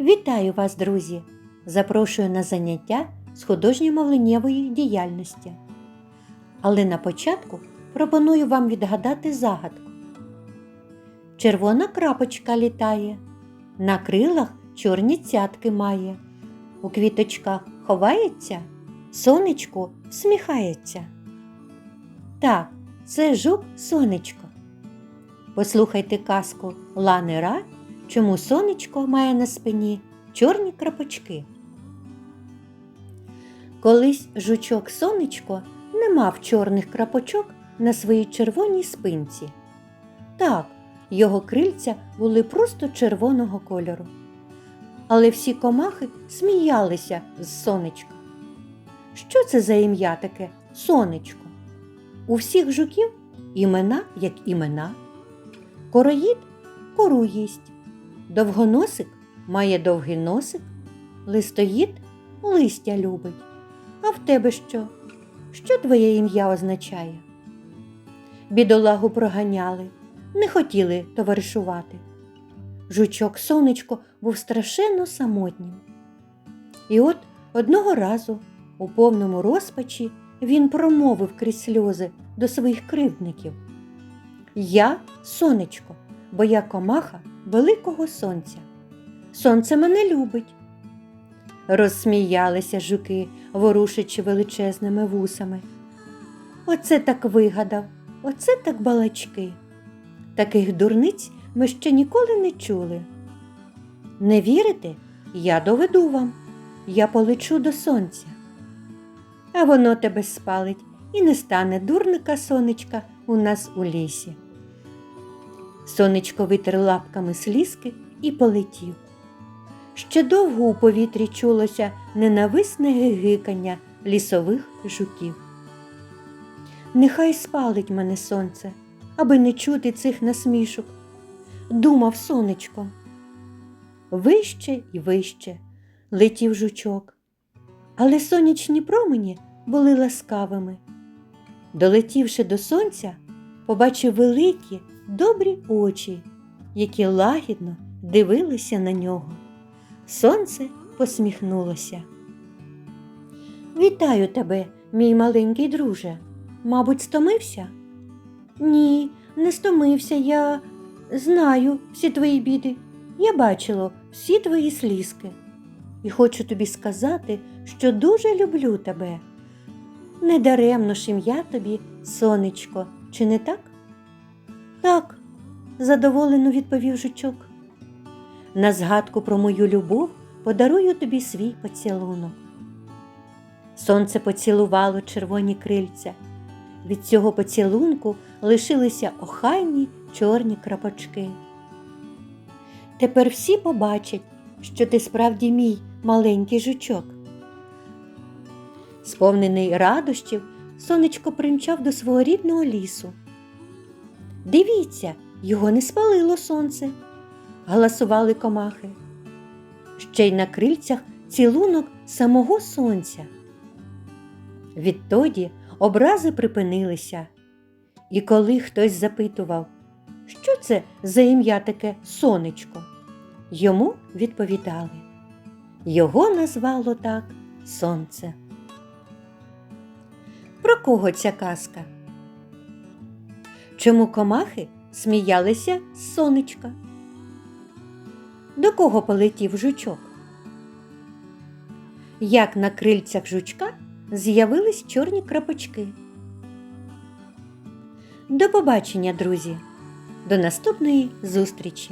Вітаю вас, друзі! Запрошую на заняття з художньо-мовленнєвої діяльності. Але на початку пропоную вам відгадати загадку. Червона крапочка літає, на крилах чорні цятки має, у квіточках ховається, сонечко всміхається. Так, це жук сонечко. Послухайте казку Лани Ра Чому сонечко має на спині чорні крапочки? Колись жучок сонечко не мав чорних крапочок на своїй червоній спинці. Так, його крильця були просто червоного кольору. Але всі комахи сміялися з сонечка. Що це за ім'я таке сонечко? У всіх жуків імена як імена. Короїд кору їсть. Довгоносик має довгий носик, листоїд листя любить. А в тебе що? Що твоє ім'я означає? Бідолагу проганяли, не хотіли товаришувати. Жучок сонечко був страшенно самотнім. І от одного разу, у повному розпачі, він промовив крізь сльози до своїх кривдників. Я сонечко, бо я комаха великого сонця. Сонце мене любить. Розсміялися жуки, ворушачи величезними вусами. Оце так вигадав, оце так балачки. Таких дурниць ми ще ніколи не чули. Не вірите? Я доведу вам. Я полечу до сонця. А воно тебе спалить і не стане дурника сонечка у нас у лісі. Сонечко витер лапками слізки і полетів. Ще довго у повітрі чулося ненависне гигикання лісових жуків. Нехай спалить мене сонце, аби не чути цих насмішок, думав сонечко. Вище і вище летів жучок, але сонячні промені були ласкавими. Долетівши до сонця, побачив великі добрі очі, які лагідно дивилися на нього. Сонце посміхнулося. Вітаю тебе, мій маленький друже. Мабуть, стомився? Ні, не стомився. Я знаю всі твої біди. Я бачила всі твої слізки. І хочу тобі сказати, що дуже люблю тебе. Недаремно ж ім'я тобі, сонечко, чи не так? Так, задоволено відповів жучок. На згадку про мою любов подарую тобі свій поцілунок. Сонце поцілувало червоні крильця. Від цього поцілунку лишилися охайні чорні крапочки. Тепер всі побачать, що ти справді мій маленький жучок. Сповнений радощів, сонечко примчав до свого рідного лісу. Дивіться, його не спалило сонце, галасували комахи. Ще й на крильцях цілунок самого сонця. Відтоді образи припинилися, і коли хтось запитував, що це за ім'я таке сонечко, йому відповідали його назвало так сонце. Про кого ця казка? Чому комахи сміялися з сонечка? До кого полетів жучок? Як на крильцях жучка з'явились чорні крапочки? До побачення, друзі! До наступної зустрічі!